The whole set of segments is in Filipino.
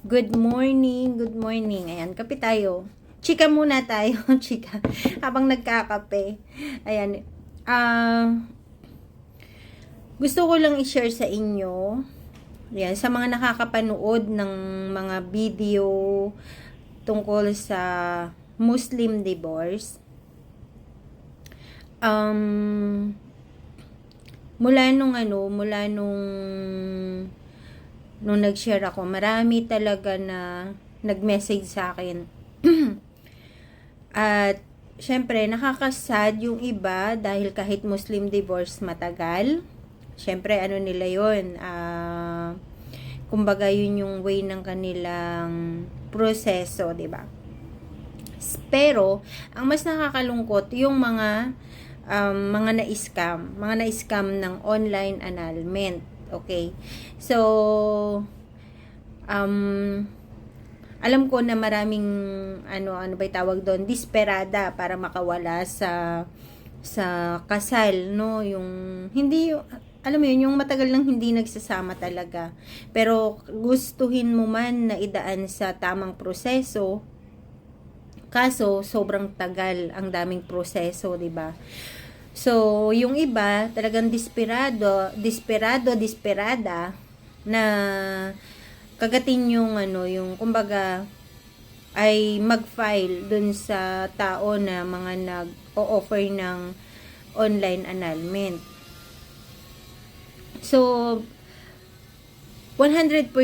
Good morning, good morning. Ayan, kape tayo. Chika muna tayo, chika. Habang nagkakape. Ayan. Ah, gusto ko lang i-share sa inyo. Ayan, sa mga nakakapanood ng mga video tungkol sa Muslim divorce. Um, mula nung ano, mula nung nung nag-share ako, marami talaga na nag-message sa akin. At syempre, nakakasad yung iba dahil kahit Muslim divorce matagal. Syempre, ano nila yun, ah, kumbaga yun yung way ng kanilang proseso, 'di ba? Pero, ang mas nakakalungkot, yung mga um, mga na-scam, mga na-scam ng online annulment. Okay? So, um, alam ko na maraming, ano, ano ba tawag doon, desperada para makawala sa, sa kasal, no? Yung, hindi, alam mo yun, yung matagal nang hindi nagsasama talaga. Pero, gustuhin mo man na idaan sa tamang proseso, kaso, sobrang tagal ang daming proseso, 'di ba? So, yung iba, talagang desperado, desperado, desperada na kagatin yung ano, yung kumbaga ay mag-file dun sa tao na mga nag-o-offer ng online annulment. So, 100%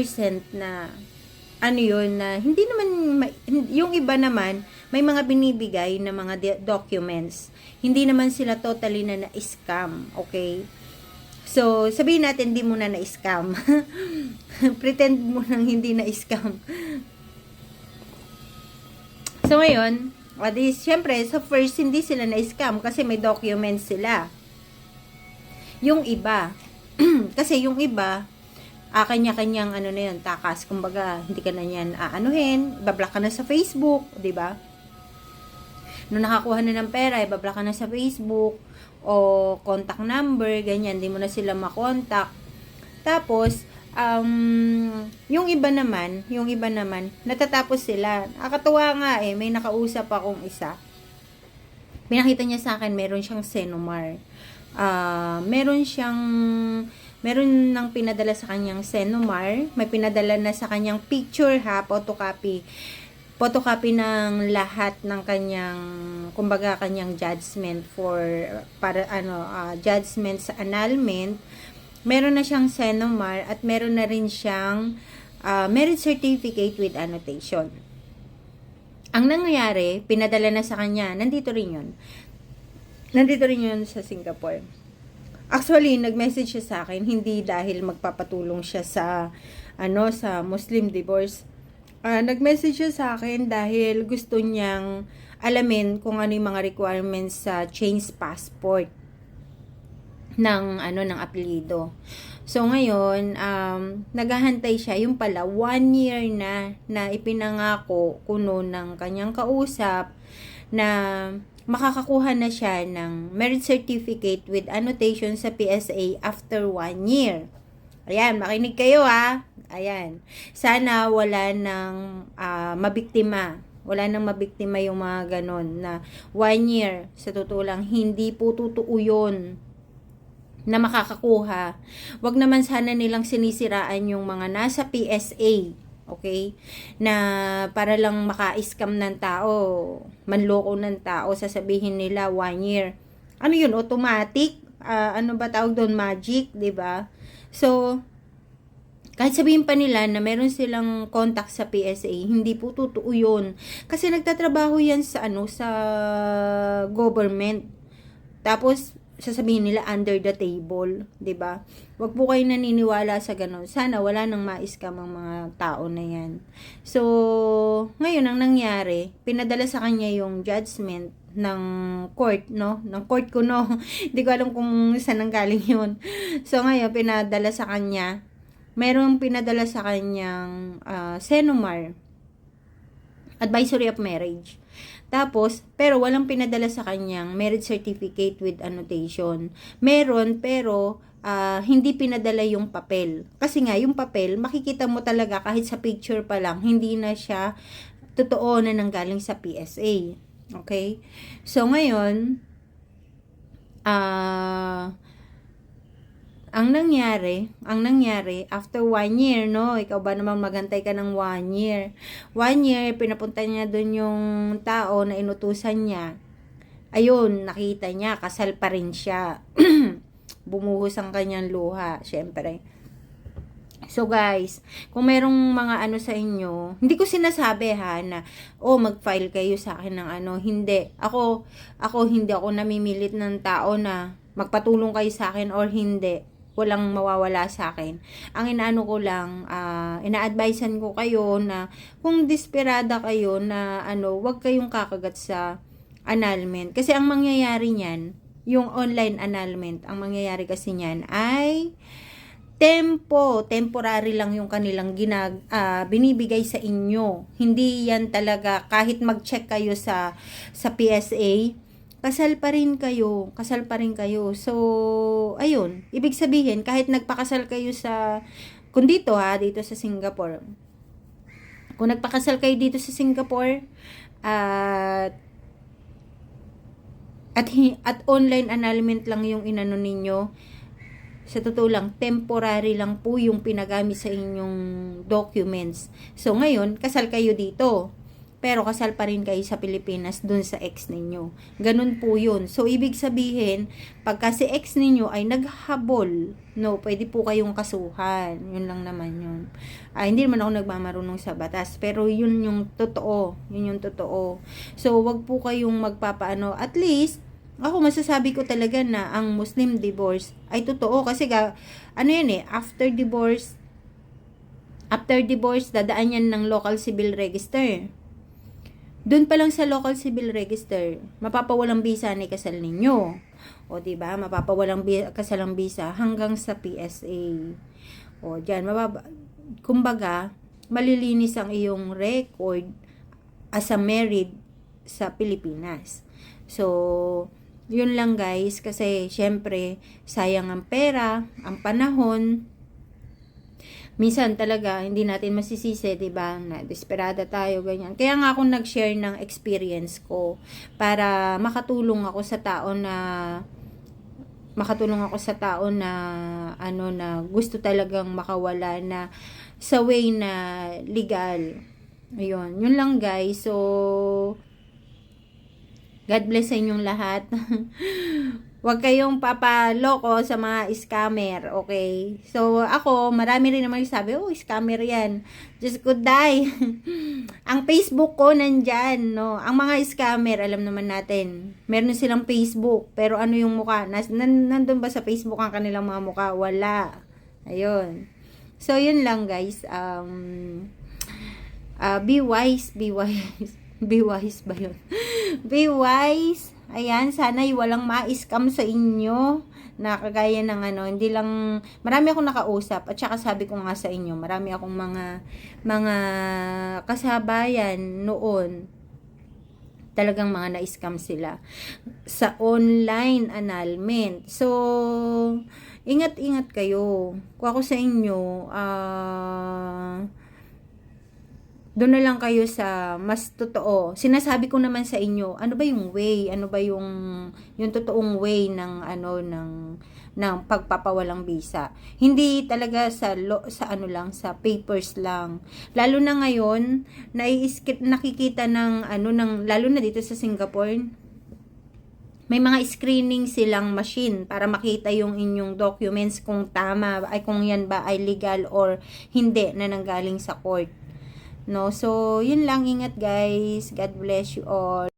na ano yun na hindi naman ma- yung iba naman may mga binibigay na mga documents. Hindi naman sila totally na na-scam okay? So sabihin natin hindi mo na na-scam. Pretend mo nang hindi na-scam. So ngayon adi syempre sa first hindi sila na-scam kasi may documents sila. Yung iba kasi yung iba ah, kanya-kanyang ano na yun, takas. Kumbaga, hindi ka na yan aanuhin, ibablock ka na sa Facebook, di ba? Nung nakakuha na ng pera, ibablock ka na sa Facebook, o contact number, ganyan, hindi mo na sila makontak. Tapos, um, yung iba naman, yung iba naman, natatapos sila. Nakakatuwa nga eh, may nakausap akong isa. Pinakita niya sa akin, meron siyang Senomar. Ah, meron siyang meron nang pinadala sa kanyang Senomar, may pinadala na sa kanyang picture ha, photocopy. Photocopy ng lahat ng kanyang kumbaga kanyang judgment for para ano uh, judgment sa annulment. Meron na siyang Senomar at meron na rin siyang uh, marriage certificate with annotation. Ang nangyayari, pinadala na sa kanya, nandito rin yun. Nandito rin yun sa Singapore Actually, nag-message siya sa akin hindi dahil magpapatulong siya sa ano sa Muslim divorce. Uh, nag-message siya sa akin dahil gusto niyang alamin kung ano yung mga requirements sa change passport ng ano ng apelyido. So ngayon, um, naghahantay siya yung pala one year na na ipinangako kuno ng kanyang kausap na makakakuha na siya ng merit certificate with annotation sa PSA after one year. Ayan, makinig kayo ha. Ayan. Sana wala nang uh, mabiktima. Wala nang mabiktima yung mga ganon na one year, sa totoo lang, hindi po totoo yun na makakakuha. Wag naman sana nilang sinisiraan yung mga nasa PSA Okay? Na para lang maka-scam ng tao, manloko ng tao, sasabihin nila one year. Ano yun? Automatic? Uh, ano ba tawag doon? Magic? ba diba? So, kahit sabihin pa nila na meron silang contact sa PSA, hindi po totoo yun. Kasi nagtatrabaho yan sa ano sa government. Tapos sasabihin nila under the table, 'di ba? Huwag po kayo naniniwala sa ganun. Sana wala nang ma-scam ang mga tao na 'yan. So, ngayon ang nangyari, pinadala sa kanya yung judgment ng court, no? Ng court ko, no? Hindi ko alam kung saan nang galing yun. So, ngayon, pinadala sa kanya, merong pinadala sa kanyang uh, Senomar, Advisory of Marriage. Tapos, pero walang pinadala sa kanyang marriage certificate with annotation. Meron, pero ah, hindi pinadala yung papel. Kasi nga, yung papel, makikita mo talaga kahit sa picture pa lang, hindi na siya totoo na nanggaling sa PSA. Okay? So, ngayon, ah, ang nangyari, ang nangyari, after one year, no? Ikaw ba naman magantay ka ng one year? One year, pinapunta niya doon yung tao na inutusan niya. Ayun, nakita niya, kasal pa rin siya. Bumuhos ang kanyang luha, syempre. So guys, kung merong mga ano sa inyo, hindi ko sinasabi ha na oh mag-file kayo sa akin ng ano, hindi. Ako ako hindi ako namimilit ng tao na magpatulong kayo sa akin or hindi. Walang mawawala sa akin. Ang inaano ko lang, ah, ina-advisean ko kayo na kung desperada kayo na ano, wag kayong kakagat sa annulment. Kasi ang mangyayari niyan, yung online annulment, ang mangyayari kasi niyan ay tempo, temporary lang yung kanilang ginag ah, binibigay sa inyo. Hindi yan talaga kahit mag-check kayo sa sa PSA, kasal pa rin kayo, kasal pa rin kayo. So, ayun, ibig sabihin kahit nagpakasal kayo sa kung dito ha, dito sa Singapore. Kung nagpakasal kayo dito sa Singapore at at, hi- at online annulment lang yung inano ninyo, sa totoo lang, temporary lang po yung pinagamit sa inyong documents. So, ngayon, kasal kayo dito. Pero kasal pa rin kayo sa Pilipinas dun sa ex ninyo. Ganun po yun. So, ibig sabihin, pagka si ex ninyo ay naghabol, no, pwede po kayong kasuhan. Yun lang naman yun. Ah, hindi naman ako nagmamarunong sa batas. Pero yun yung totoo. Yun yung totoo. So, wag po kayong magpapaano. At least, ako masasabi ko talaga na ang Muslim divorce ay totoo kasi ga, ano yan eh, after divorce, after divorce, dadaan yan ng local civil register. Doon pa lang sa local civil register, mapapawalang bisa ni kasal ninyo. O, di ba Mapapawalang bi- kasalang bisa hanggang sa PSA. O, diyan, mababa, kumbaga, malilinis ang iyong record as a married sa Pilipinas. So, yun lang guys, kasi syempre, sayang ang pera, ang panahon. Minsan talaga, hindi natin masisisi, di ba na desperada tayo, ganyan. Kaya nga ako nag-share ng experience ko para makatulong ako sa tao na makatulong ako sa tao na ano na gusto talagang makawala na sa way na legal. Ayun, yun lang guys. So, God bless sa inyong lahat. Huwag kayong papaloko sa mga scammer, okay? So, ako, marami rin naman yung sabi, oh, scammer yan. Just could die. ang Facebook ko nandyan, no? Ang mga scammer, alam naman natin, meron silang Facebook, pero ano yung mukha? Nas, nan, nandun ba sa Facebook ang kanilang mga mukha? Wala. Ayun. So, yun lang, guys. Um, uh, be wise, be wise. Be wise ba yun? Be wise. Ayan, sana walang ma-scam sa inyo na kagaya ng ano, hindi lang, marami akong nakausap at saka sabi ko nga sa inyo, marami akong mga, mga kasabayan noon talagang mga na-scam sila sa online annulment. So, ingat-ingat kayo. Kung ako sa inyo, ah, doon na lang kayo sa mas totoo. Sinasabi ko naman sa inyo, ano ba yung way? Ano ba yung yung totoong way ng ano ng ng pagpapawalang visa. Hindi talaga sa lo, sa ano lang sa papers lang. Lalo na ngayon, naiiskit nakikita ng ano ng lalo na dito sa Singapore, may mga screening silang machine para makita yung inyong documents kung tama ay kung yan ba ay legal or hindi na nanggaling sa court. No? So, yun lang. Ingat guys. God bless you all.